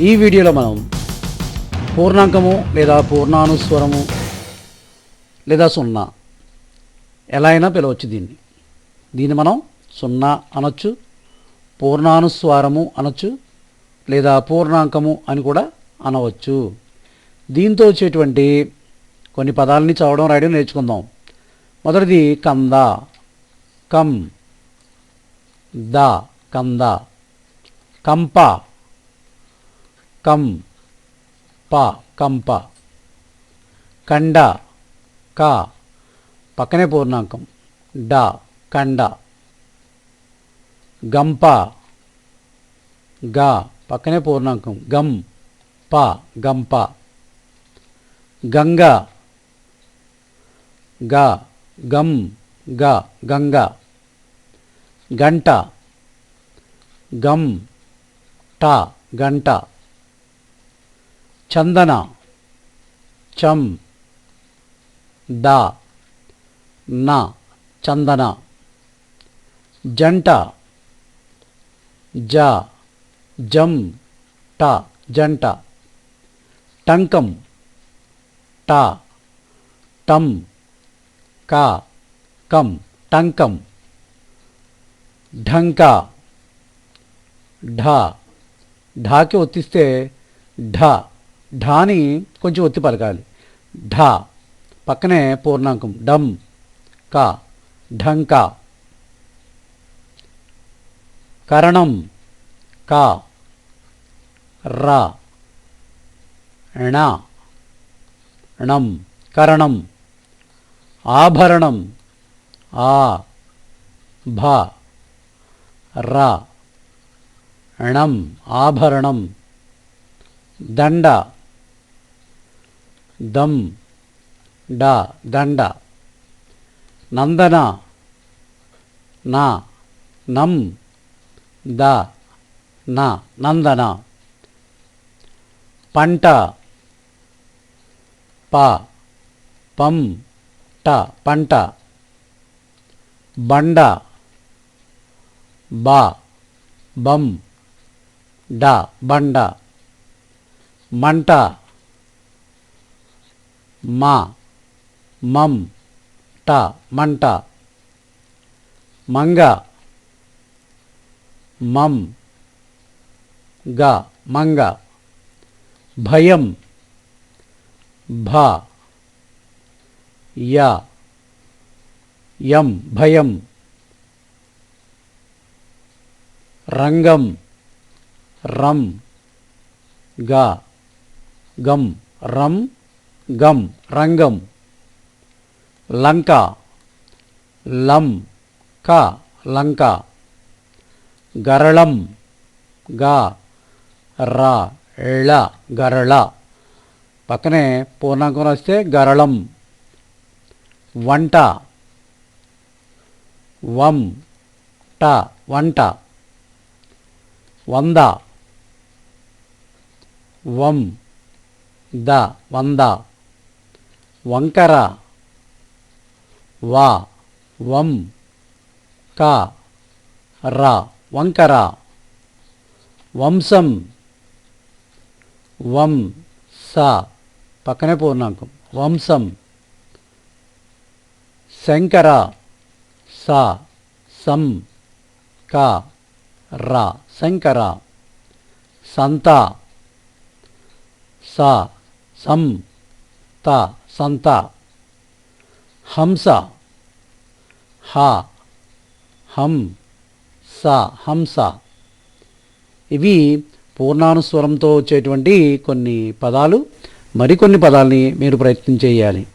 ఈ వీడియోలో మనం పూర్ణాంకము లేదా పూర్ణానుస్వరము లేదా సున్నా. ఎలా అయినా పిలవచ్చు దీన్ని. దీన్ని మనం సున్నా అనొచ్చు పూర్ణానుస్వారము అనొచ్చు లేదా పూర్ణాంకము అని కూడా అనవచ్చు. దీంతో వచ్చేటువంటి కొన్ని పదాలని చదవడం రాయడం నేర్చుకుందాం. మొదటిది కంద. కం. ద. కంద. కంప. కం ప కంప. కండ క పక్కనే పూర్ణాంకం. డ కండ. గంప గ పక్కనే పూర్ణాంకం. గం ప గంప. గంగ గ గం గ గంగ. గంట గం ట గంట. చందన చం ద న చందన జంట జ జం ట జంట టంకం ట టం క కం టంకం ఢంక ఢ ఢాకి ఒత్తిస్తే ఢ ఢాని కొంచెం ఒత్తి పలకాలి. ఢ పక్కనే పూర్ణాంకం డమ్ క ఢంక. కరణం క ర ణ ణం కరణం. ఆభరణం ఆ భ ర ణం ఆభరణం. దండ దమ్ డ దండ. నందన నా నం ద నా నందన. పంట ప పం ట పంట. బండ బ బం డ బండ. మంట మా మం ట మంట. మంగ మం గ మంగ. భయం భ య యం భయం. రంగం రం గ గం రం. గం రంగం లంక లం క లంక గరళం గ ర ళ గరళ. పక్కనే పూర్ణాంకం వస్తే గరళం. వంట వం ట వంట. వంద వం ద వంద. వంకర వా వం క ర వంకర వంశం వం స పక్కనే పూర్ణాంకం వంశం శంకర స సం క ర శంకర సంత స సం త సంత హంస హ హం స హంస. ఇవి పూర్ణానుస్వరంతో వచ్చేటువంటి కొన్ని పదాలు. మరికొన్ని పదాలని మీరు ప్రయత్నం చేయాలి.